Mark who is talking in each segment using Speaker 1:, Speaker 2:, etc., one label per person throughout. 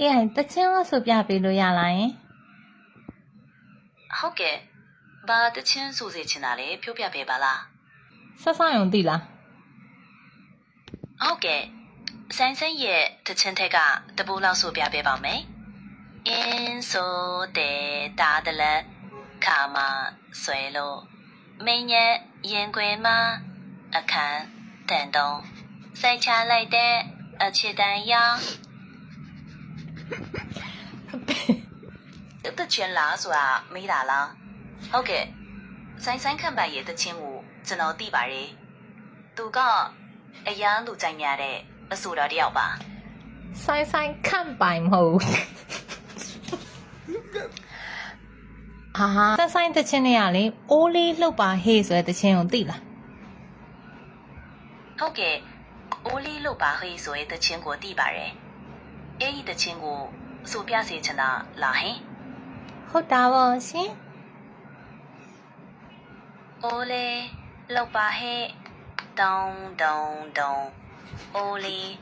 Speaker 1: အေးအိုင်တချင်းလို့ဆိုပြပေးလို့ရလားယင်
Speaker 2: ဟုတ်ကဲ့ဘာတချင်းဆိုစေချင်တာလဲပြောပြပေးပါလား
Speaker 1: ဆက်ဆောင်ရုံသိလား
Speaker 2: ဟုတ်ကဲ့ဆိုင်ဆိုင်ရဲ့တချင်းထက်ကတပူလောက်ဆိုပြပေးပါမယ်အင်းဆိုတဲ့တာတလန်ခါမဆွဲလို့မင်းရဲ့ရင်ခွေမှာအခန်းတန်တုံးစိုက်ချလိုက်တဲ့အချစ်တန်ရော င်တချင်းလားဆိုတာမေးတာလားဟုတ်ကဲ့ဆိုင်ဆိုင်ခံပတ်ရဲ့တချင်းကိုကျွန်တော်သိပါတယ်သူကအရန်လူကြိုက်များတဲ့အဆိုတော်တစ်ယောက်ပါ
Speaker 1: ဆိုင်ဆိုင်ခန့်ပိုင်မဟုတ်ဘူးအာဆက်ဆိုင်တချင်းတွေကလေအိုးလေးလှုပ်ပါဟေးဆိုတဲ့တချင်းကိုသိလား
Speaker 2: ဟုတ်ကဲ့အိုးလေးလို့ပါဟေးဆိုရဲ့တချင်းကိုသိပါတယ် အဲ့ဒီတချင်းကိုအဆိုပြစေချင်တာလားဟင်
Speaker 1: ဟုတ်တာပါရှင်
Speaker 2: အိုးလေးလို့ပါဟဲ့တုံတုံတုံအိုးလေး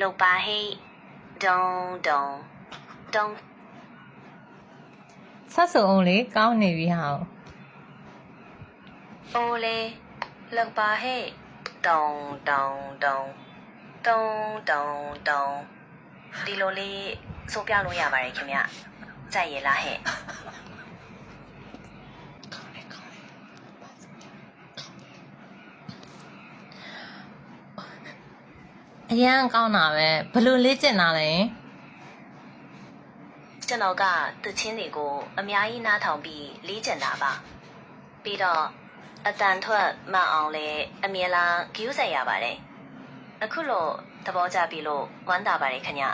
Speaker 2: လို့ပါဟဲ့တုံတုံတုံ
Speaker 1: ဆက်စုံအောင်လေကောင်းနေပြီဟာ
Speaker 2: အိုးလေးလို့ပါဟဲ့တုံတုံတုံတုံတုံတုံ ဒီလိုလေးဆိုပြလို့ရပါတယ်ခင်ဗျကြိုက်ရလားဟဲ့
Speaker 1: အရန်ကောင်းတာပဲဘယ်လို့လေ့ကျင့်တာလဲ
Speaker 2: ကျွန်တော်ကတချင်းတွေကိုအများကြီးနားထောင်ပြီးလေးကျင်တာပါပြီးတော့အတန်ထွက်မှန်အောင်လဲအမြဲတမ်းကြိုးစားရပါတယ်အခုလို့သဘောကျပြီလို့ဝမ်းသာပါတယ်ခင်ဗျ